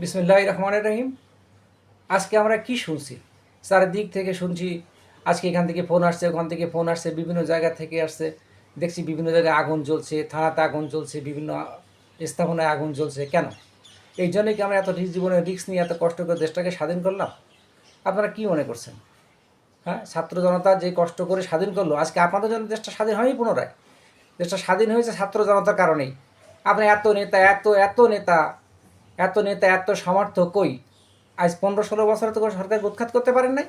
বিসমুল্লাহ রহমান রহিম। আজকে আমরা কি শুনছি? চারিদিক থেকে শুনছি, আজকে এখান থেকে ফোন আসছে, ওখান থেকে ফোন আসছে, বিভিন্ন জায়গা থেকে আসছে। দেখছি বিভিন্ন জায়গায় আগুন জ্বলছে, থানাতে আগুন জ্বলছে, বিভিন্ন স্থাপনায় আগুন জ্বলছে। কেন? এই জন্যই কি আমরা এত জীবনের রিস্ক নিয়ে এত কষ্ট করে দেশটাকে স্বাধীন করলাম? আপনারা কি মনে করছেন? হ্যাঁ ছাত্র জনতা যে কষ্ট করে স্বাধীন করল, আজকে আপনাদের জন্য দেশটা স্বাধীন হয়নি পুনরায়? দেশটা স্বাধীন হয়েছে ছাত্র জনতার কারণেই। আপনি এত নেতা, এত এত নেতা এত নেতা, এত সমর্থক কই? আজ পনেরো ষোলো বছর তো সরকারকে উৎখাত করতে পারেন নাই?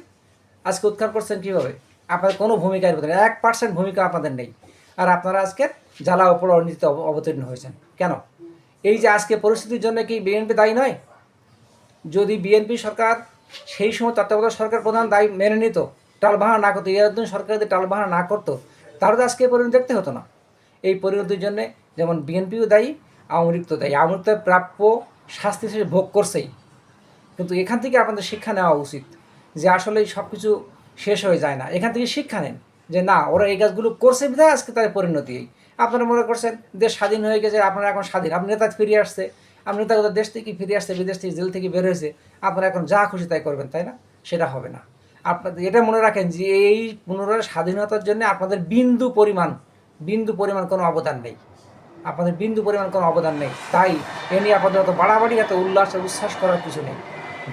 আজকে উৎখাত করছেন কীভাবে? আপনাদের কোনো ভূমিকার ভিতরে এক পার্সেন্ট ভূমিকা আপনাদের নেই। আর আপনারা আজকে জ্বালা ওপর অনীতিতে অব- অবতীর্ণ হয়েছেন। কেন? এই যে আজকে পরিস্থিতির জন্য কি বিএনপি দায়ী নয়? যদি বিএনপি সরকার সেই সময় তত্ত্বাবধায়ক সরকার প্রধান দায়ী মেনে নিত, টালবাহানা না করতো ইয়ারুদ্দিন সরকার যদি টালবাহানা না করতো, তাহলে তো আজকে পরিণতি দেখতে হতো না। এই পরিণতির জন্যে যেমন বিএনপিও দায়ী, আওয়ামী লীগ তো দায়ী। আওয়ামী লীগ প্রাপ্য শাস্তি হিসেবে ভোগ করছেই। কিন্তু এখান থেকে আপনাদের শিক্ষা নেওয়া উচিত যে আসলে সব কিছু শেষ হয়ে যায় না। এখান থেকে শিক্ষা নেন যে না, ওরা এই কাজগুলো করছে বিধায় আজকে তাদের পরিণতি এই। আপনারা মনে করছেন দেশ স্বাধীন হয়ে গেছে, আপনারা এখন স্বাধীন। আপনি নেতা ফিরে আসছে, আপনি নেতা দেশ থেকে ফিরে আসছে, বিদেশ থেকে জেল থেকে বের হয়েছে, আপনারা এখন যা খুশি তাই করবেন, তাই না? সেটা হবে না। আপনাদের এটা মনে রাখেন যে এই পুনরায় স্বাধীনতার জন্য আপনাদের বিন্দু পরিমাণ বিন্দু পরিমাণ কোনো অবদান নেই। আপনাদের বিন্দু পরিমাণ কোনো অবদান নেই। তাই এ নিয়ে আপনাদের অত বাড়াবাড়ি, এত উল্লাস উচ্ছ্বাস করার কিছু নেই।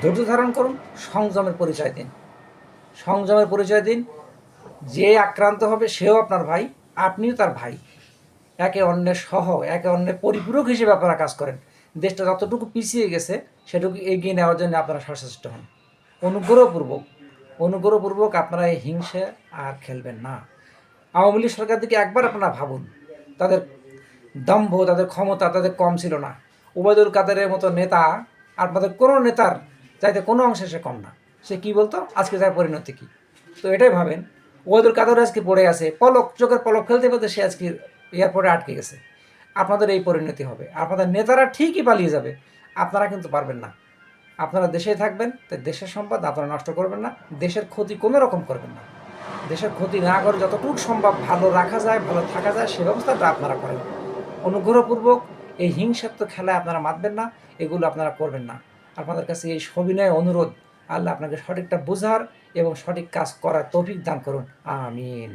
ধৈর্য ধারণ করুন, সংযমের পরিচয় দিন। সংযমের পরিচয় দিন। যে আক্রান্ত হবে, সেও আপনার ভাই, আপনিও তার ভাই। একে অন্যের সহ, একে অন্যের পরিপূরক হিসেবে আপনারা কাজ করেন। দেশটা যতটুকু পিছিয়ে গেছে, সেটুকু এগিয়ে নেওয়ার জন্য আপনারা সচেষ্ট হন। অনুগ্রহপূর্বক অনুগ্রহপূর্বক আপনারা এই হিংসে আর খেলবেন না। আওয়ামী লীগ সরকার দিকে একবার আপনারা ভাবুন, তাদের দম্ভ তাদের ক্ষমতা তাদের কম ছিল না। ওবায়দুল কাদেরের মতো নেতা আপনাদের কোনো নেতার চাইতে কোনো অংশে সে কম না। সে কি বলতো? আজকে তার পরিণতি কী? তো এটাই ভাবেন। ওবায়দুল কাদের আজকে পড়ে আছে, পলক, চোখের পলক ফেলতে ফেলতে সে আজকে এয়ারপোর্টে আটকে গেছে। আপনাদের এই পরিণতি হবে। আপনাদের নেতারা ঠিকই পালিয়ে যাবে। আপনারা কিন্তু পারবেন না। আপনারা দেশে থাকবেন, তাই দেশের সম্পদ আপনারা নষ্ট করবেন না। দেশের ক্ষতি কোনো রকম করবেন না। দেশের ক্ষতি না করে যতটুকু সম্ভব ভালো রাখা যায়, ভালো থাকা যায়, সে ব্যবস্থাটা আপনারা করেন। অনুগ্রহপূর্বক এই হিংসাত্মক খেলায় আপনারা মাতবেন না, এগুলো আপনারা করবেন না। আপনাদের কাছে এই সবিনয় অনুরোধ, আল্লাহ আপনাকে সঠিকটা বোঝার এবং সঠিক কাজ করার তফিক দান করুন। আমিন।